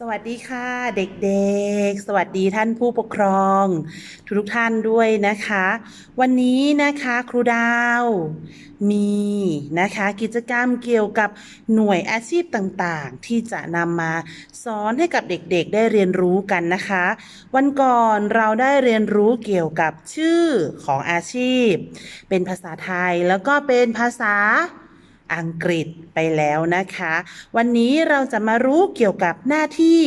สวัสดีค่ะเด็กๆ สวัสดีท่านผู้ปกครอง ทุกๆท่านด้วยนะคะ วันนี้นะคะครูดาว มีนะคะกิจกรรมเกี่ยวกับหน่วยอาชีพต่างๆ ที่จะนำมาสอนให้กับเด็กๆ ได้เรียนรู้กันนะคะ วันก่อนเราได้เรียนรู้เกี่ยวกับชื่อของอาชีพ เป็นภาษาไทยแล้วก็เป็นภาษา อังกฤษไปแล้วนะคะ วันนี้เราจะมารู้เกี่ยวกับหน้าที่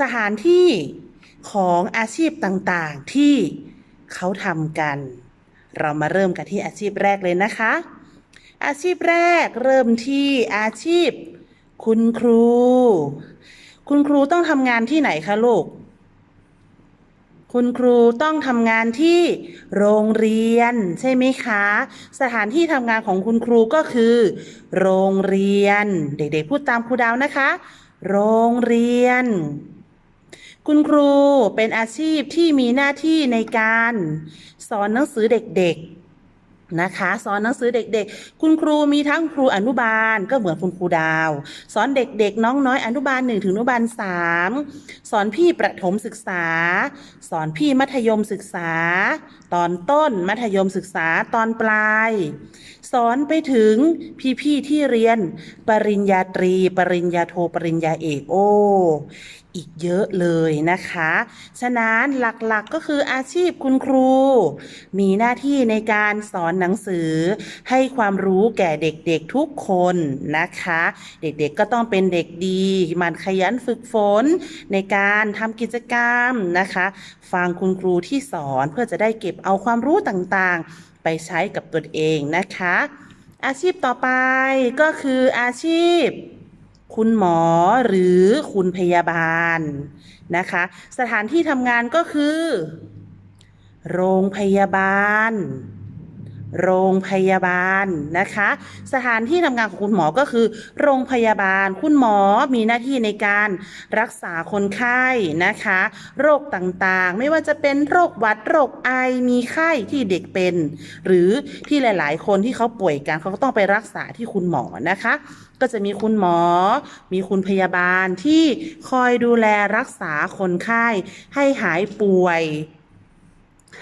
สถานที่ของอาชีพต่างๆ ที่เขาทำกัน เรามาเริ่มกันที่อาชีพแรกเลยนะคะ อาชีพแรกเริ่มที่อาชีพ คุณครู คุณครูต้องทำงานที่ไหนคะลูก คุณครูต้องทำงานที่โรงเรียนใช่ไหมคะ สถานที่ทำงานของคุณครูก็คือ โรงเรียน เด็กๆพูดตามครูดาวนะคะ โรงเรียน คุณครูเป็นอาชีพที่มีหน้าที่ในการ สอนหนังสือเด็กๆ นะคะ สอนหนังสือเด็กๆ คุณครูมีทั้งครูอนุบาลก็เหมือนคุณครูดาว สอนเด็กๆ น้องน้อยอนุบาลหนึ่งถึงอนุบาลสามสอนพี่ประถมศึกษา สอนพี่มัธยมศึกษา ตอนต้นมัธยมศึกษาตอนปลายสอนไปถึงพี่ๆที่เรียน ปริญญาตรี ปริญญาโทปริญญาเอกโออีกเยอะเลยนะคะ ฉะนั้นหลักๆก็คืออาชีพคุณครู มีหน้าที่ในการสอนหนังสือ ให้ความรู้แก่เด็กๆทุกคนนะคะ เด็กๆก็ต้องเป็นเด็กดีมันขยันฝึกฝน ในการทำกิจกรรมนะคะ ฟังคุณครูที่สอนเพื่อจะได้เก็บเอาความรู้ต่างๆ ไปใช้กับตนเองนะคะ อาชีพต่อไปก็คืออาชีพ คุณหมอหรือคุณพยาบาลนะคะ สถานที่ทำงานก็คือ โรงพยาบาล โรงพยาบาลนะคะ สถานที่ทำงานของคุณหมอก็คือ โรงพยาบาลคุณหมอมีหน้าที่ในการรักษาคนไข้นะคะ โรคต่างๆ ไม่ว่าจะเป็นโรคหวัดโรคไอมีไข้ที่เด็กเป็น หรือที่หลาย ๆ คนที่เขาป่วยกันเขาก็ต้องไปรักษาที่คุณหมอนะคะ ก็จะมีคุณหมอ มีคุณพยาบาลที่คอยดูแลรักษาคนไข้ให้หายป่วย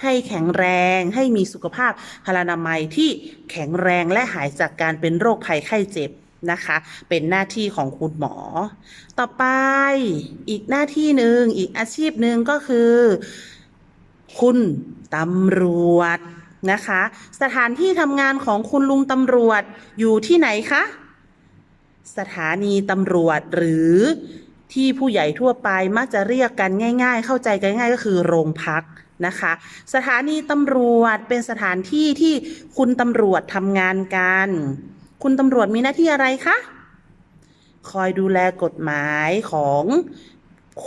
ให้แข็งแรงให้มีสุขภาพพลานามัยที่แข็งแรงและหายจากการเป็นโรคภัยไข้เจ็บนะคะ เป็นหน้าที่ของคุณหมอ ต่อไปอีกหน้าที่หนึ่งอีกอาชีพหนึ่งก็คือ คุณตำรวจนะคะ สถานที่ทำงานของคุณลุงตำรวจอยู่ที่ไหนคะ สถานีตำรวจหรือที่ผู้ใหญ่ทั่วไปมักจะเรียกกันง่าย ๆ เข้าใจกันง่ายก็คือโรงพัก นะคะ สถานีตำรวจเป็นสถานที่ที่คุณตำรวจทำงานกัน คุณตำรวจมีหน้าที่อะไรคะ คอยดูแลกฎหมายของ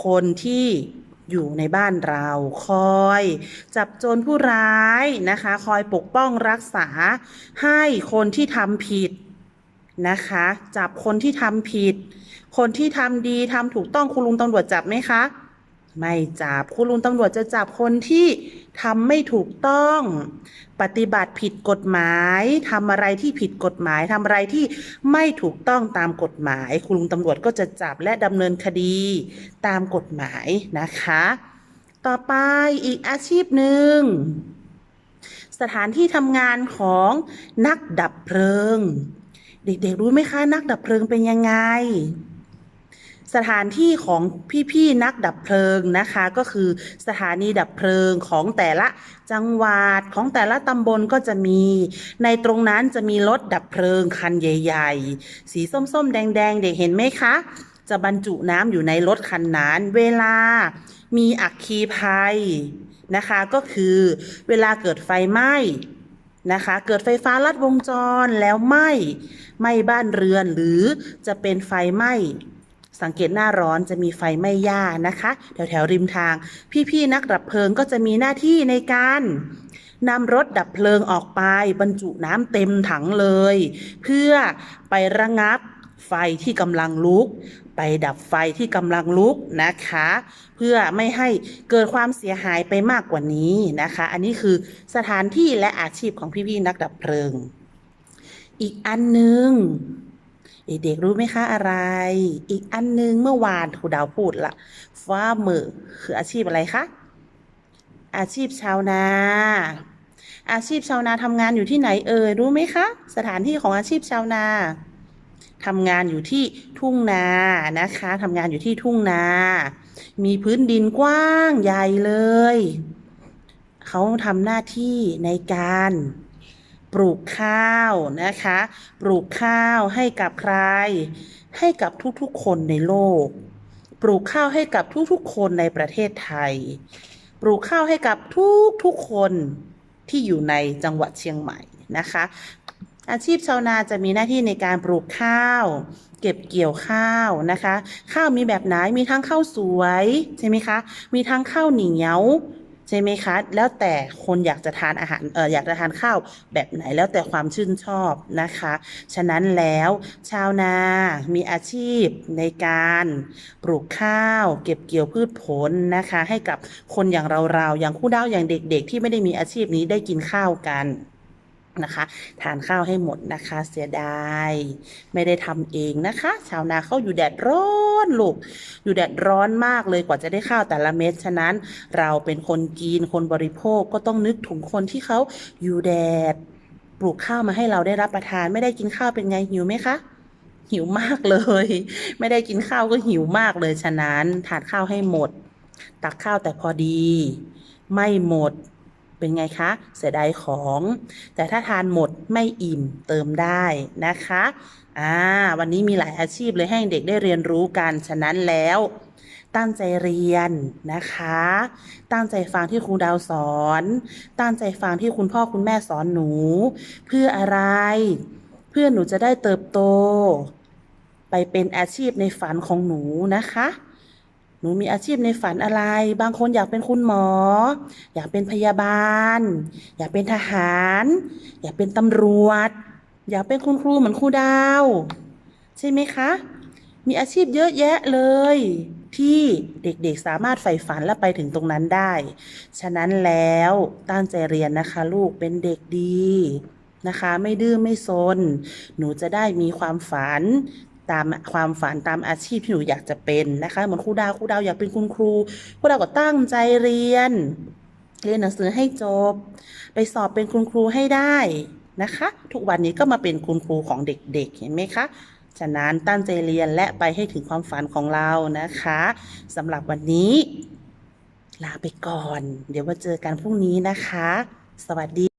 คนที่อยู่ในบ้านเรา คอย จับโจรผู้ร้ายนะคะ คอยปกป้องรักษาให้คนที่ทำผิดนะคะ จับคนที่ทำผิด คนที่ทำดีทำถูกต้องคุณลุงตำรวจจับไหมคะ ไม่จับคุณลุงตำรวจจะจับคนที่ทำไม่ถูกต้อง ปฏิบัติผิดกฎหมายทำอะไรที่ผิดกฎหมายทำอะไรที่ไม่ถูกต้องตามกฎหมาย คุณลุงตำรวจก็จะจับและดำเนินคดีตามกฎหมายนะคะ ต่อไปอีกอาชีพหนึ่ง สถานที่ทำงานของนักดับเพลิง เด็กๆรู้ไหมคะ นักดับเพลิงเป็นยังไง สถานที่ของพี่ๆนักดับเพลิงนะคะ ก็คือสถานีดับเพลิงของแต่ละจังหวัดของแต่ละตำบลก็จะมี ในตรงนั้นจะมีรถดับเพลิงคันใหญ่ ๆ สีส้มๆ แดงๆ เด็กเห็นไหมคะ จะบรรจุน้ำอยู่ในรถคันนั้น เวลามีอัคคีภัยนะคะ ก็คือเวลาเกิดไฟไหม้นะคะ เกิดไฟฟ้าลัดวงจรแล้วไหม้ไหม้บ้านเรือนหรือจะเป็นไฟไหม้ สังเกตหน้าร้อนจะมีไฟไหม้หญ้านะคะ แถวแถวริมทาง พี่ๆนักดับเพลิงก็จะมีหน้าที่ในการนำรถดับเพลิงออกไป บรรจุน้ำเต็มถังเลย เพื่อไประงับไฟที่กำลังลุก ไปดับไฟที่กำลังลุกนะคะ เพื่อไม่ให้เกิดความเสียหายไปมากกว่านี้นะคะ อันนี้คือสถานที่และอาชีพของพี่ๆนักดับเพลิง อีกอันหนึ่ง เด็กๆรู้ไหมคะอะไร อีกอันนึงเมื่อวานครูดาวพูดละฟาร์มเมอร์คืออาชีพอะไรคะอาชีพชาวนา อาชีพชาวนาทำงานอยู่ที่ไหนเอ่ยรู้ไหมคะ สถานที่ของอาชีพชาวนาทำงานอยู่ที่ทุ่งนานะคะทำงานอยู่ที่ทุ่งนา มีพื้นดินกว้างใหญ่เลย เขาทำหน้าที่ในการ ปลูกข้าวนะคะ ปลูกข้าวให้กับใคร ให้กับทุกๆคนในโลก ปลูกข้าวให้กับทุกๆคนในประเทศไทย ปลูกข้าวให้กับทุกๆคนที่อยู่ในจังหวัดเชียงใหม่นะคะ อาชีพชาวนาจะมีหน้าที่ในการปลูกข้าว เก็บเกี่ยวข้าวนะคะ ข้าวมีแบบไหนมีทั้งข้าวสวยใช่ไหมคะ มีทั้งข้าวเหนียว ช่ไหมคะ แล้วแต่คนอยากจะทานอาหารเอออยากจะทานข้าวแบบไหนแล้วแต่ความชื่นชอบนะคะ ฉะนั้นแล้วชาวนา มีอาชีพในการปลูกข้าว เก็บเกี่ยวพืชผลนะคะ ให้กับคนอย่างเราๆอย่างคู่ดาวอย่างเด็กๆ ที่ไม่ได้มีอาชีพนี้ได้กินข้าวกัน นะคะ ทานข้าวให้หมดนะคะ เสียดาย ไม่ได้ทำเองนะคะ ชาวนาเขาอยู่แดดร้อนลูก อยู่แดดร้อนมากเลยกว่าจะได้ข้าวแต่ละเม็ด ฉะนั้น เราเป็นคนกิน คนบริโภคก็ต้องนึกถึงคนที่เขาอยู่แดด ปลูกข้าวมาให้เราได้รับประทาน ไม่ได้กินข้าวเป็นไงหิวไหมคะหิวมากเลย ไม่ได้กินข้าวก็หิวมากเลย ฉะนั้น ทานข้าวให้หมด ตักข้าวแต่พอดี ไม่หมด เป็นไงคะ เสียดายของ แต่ถ้าทานหมดไม่อิ่มเติมได้นะคะอ่าวันนี้มีหลายอาชีพเลยให้เด็กได้เรียนรู้กันฉะนั้นแล้วตั้งใจเรียนนะคะ ตั้งใจฟังที่ครูดาวสอน ตั้งใจฟังที่คุณพ่อคุณแม่สอนหนู เพื่ออะไร เพื่อหนูจะได้เติบโต ไปเป็นอาชีพในฝันของหนูนะคะ หนูมีอาชีพในฝันอะไร บางคนอยากเป็นคุณหมอ อยากเป็นพยาบาล อยากเป็นทหาร อยากเป็นตำรวจ อยากเป็นคุณครูเหมือนครูดาว ใช่ไหมคะ มีอาชีพเยอะแยะเลย ที่เด็กๆสามารถใฝ่ฝันและไปถึงตรงนั้นได้ ฉะนั้นแล้วตั้งใจเรียนนะคะ ลูกเป็นเด็กดีนะคะ ไม่ดื้อไม่ซน หนูจะได้มีความฝัน ตามความฝันตามอาชีพที่หนูอยากจะเป็นนะคะ เหมือนครูดาวครูดาวอยากเป็นคุณครูครูดาวก็ตั้งใจเรียน เรียนหนังสือให้จบ ไปสอบเป็นคุณครูให้ได้นะคะ ทุกวันนี้ก็มาเป็นคุณครูของเด็กๆ เห็นไหมคะฉะนั้นตั้งใจเรียนและไปให้ถึงความฝันของเรานะคะสำหรับวันนี้ ลาไปก่อน เดี๋ยวมาเจอกันพรุ่งนี้นะคะ สวัสดี